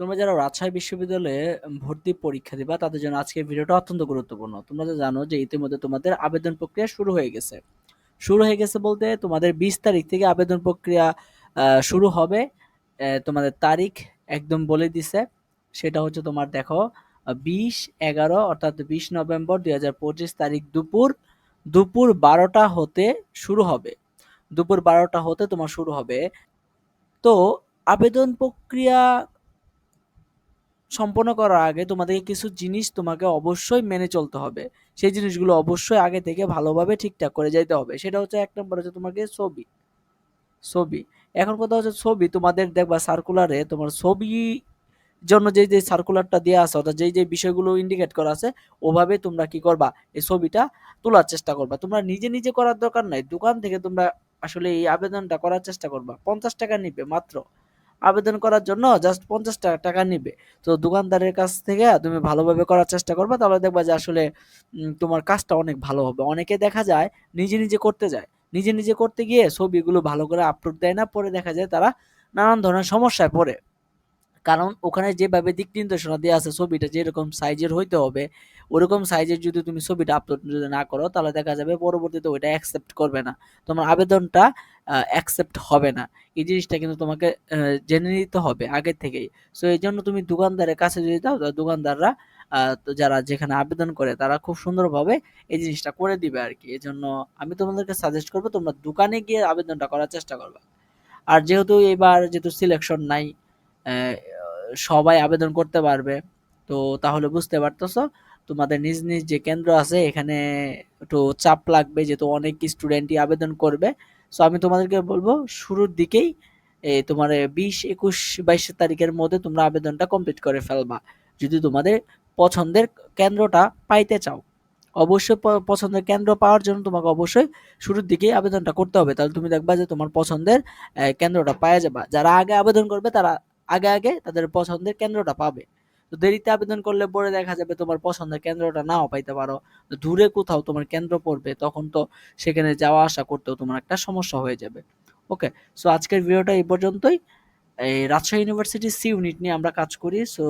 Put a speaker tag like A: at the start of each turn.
A: তোমরা যারা রাজশাহী বিশ্ববিদ্যালয়ে ভর্তি পরীক্ষা দিবা, তাদের জন্য আজকের ভিডিওটা অত্যন্ত গুরুত্বপূর্ণ। তোমরা তো জানো যে ইতিমধ্যে তোমাদের আবেদন প্রক্রিয়া শুরু হয়ে গেছে। শুরু হয়ে গেছে বলতে তোমাদের বিশ তারিখ থেকে আবেদন প্রক্রিয়া শুরু হবে। তোমাদের তারিখ একদম বলে দিছে। সেটা হচ্ছে তোমার দেখো, বিশ এগারো অর্থাৎ বিশ নভেম্বর দুই হাজার পঁচিশ তারিখ দুপুর দুপুর বারোটা হতে শুরু হবে। দুপুর বারোটা হতে তোমার শুরু হবে। তো আবেদন প্রক্রিয়া সম্পন্ন করার আগে তোমাদেরকে কিছু জিনিস তোমাকে অবশ্যই মেনে চলতে হবে। সেই জিনিসগুলো অবশ্যই আগে থেকে ভালোভাবে ঠিকঠাক করে যাইতে হবে। সেটা হচ্ছে এক নম্বর হচ্ছে তোমাকে ছবি। ছবি। এখন কথা হচ্ছে ছবি তোমাদের দেখবা সার্কুলারে তোমার ছবি জন্য যে যে সার্কুলারটা দেওয়া আছে অর্থাৎ যেই যে বিষয়গুলো ইন্ডিকেট করা আছে, ওভাবে তোমরা কি করবা? এই ছবিটা তোলার চেষ্টা করবা। তোমরা নিজে নিজে করার দরকার নাই। দোকান থেকে তোমরা আসলে এই আবেদনটা করার চেষ্টা করবা। পঞ্চাশ টাকা নিবে মাত্র। আবেদন করার জন্য জাস্ট পঞ্চাশ টাকা টাকা নিবে। তো দোকানদারের কাছ থেকে তুমি ভালোভাবে করার চেষ্টা করবে, তাহলে দেখবা যে আসলে তোমার কাজটা অনেক ভালো হবে। অনেকে দেখা যায় নিজে নিজে করতে যায়। নিজে নিজে করতে গিয়ে ছবিগুলো ভালো করে আপলোড দেয় না, পরে দেখা যায় তারা নানান ধরনের সমস্যায় পড়ে। কারণ ওখানে যেভাবে দিক নির্দেশনা দেওয়া আছে ছবিটা, যেরকম সাইজের হইতে হবে, ওরকম সাইজের যদি তুমি ছবিটা আপলোড যদি না করো, তাহলে দেখা যাবে পরবর্তীতে ওইটা অ্যাকসেপ্ট করবে না। তোমার আবেদনটা অ্যাকসেপ্ট হবে না। এই জিনিসটা কিন্তু তোমাকে জেনে নিতে হবে আগে থেকেই। সো এই জন্য তুমি দোকানদারের কাছে যদি যাও দোকানদাররা যারা যেখানে আবেদন করে, তারা খুব সুন্দরভাবে এই জিনিসটা করে দিবে আর কি এই জন্য আমি তোমাদেরকে সাজেস্ট করব, তোমরা দোকানে গিয়ে আবেদনটা করার চেষ্টা করবে। আর যেহেতু এবার যেহেতু সিলেকশন নাই সবাই আবেদন করতে পারবে। তো তাহলে বুঝতে পারতেছো? তোমাদের নিজ নিজ যে কেন্দ্র আছে, এখানে একটু চাপ লাগবে যেহেতু অনেক স্টুডেন্টই আবেদন করবে। সো আমি তোমাদেরকে বলব, শুরুর দিকেই তোমার বিশ একুশ বাইশ তারিখের মধ্যে তোমরা আবেদনটা কমপ্লিট করে ফেলবা। যদি তোমাদের পছন্দের কেন্দ্রটা পাইতে চাও। অবশ্যই পছন্দের কেন্দ্র পাওয়ার জন্য তোমাকে অবশ্যই শুরুর দিকেই আবেদনটা করতে হবে। তাহলে তুমি দেখবা যে তোমার পছন্দের কেন্দ্রটা পাওয়া যাবে। যারা আগে আবেদন করবে তারা আগে আগে তাদের পছন্দের কেন্দ্রটা পাবে। তো দেরিতে আবেদন করলে পরে দেখা যাবে তোমার পছন্দের কেন্দ্রটা নাও পাইতে পারো। দূরে কোথাও তোমার কেন্দ্র পড়বে, তখন তো সেখানে যাওয়া আসা করতেও তোমার একটা সমস্যা হয়ে যাবে। ওকে সো আজকের ভিডিওটা এই পর্যন্তই। এই রাজশাহী ইউনিভার্সিটি সি ইউনিট নিয়ে আমরা কাজ করি সো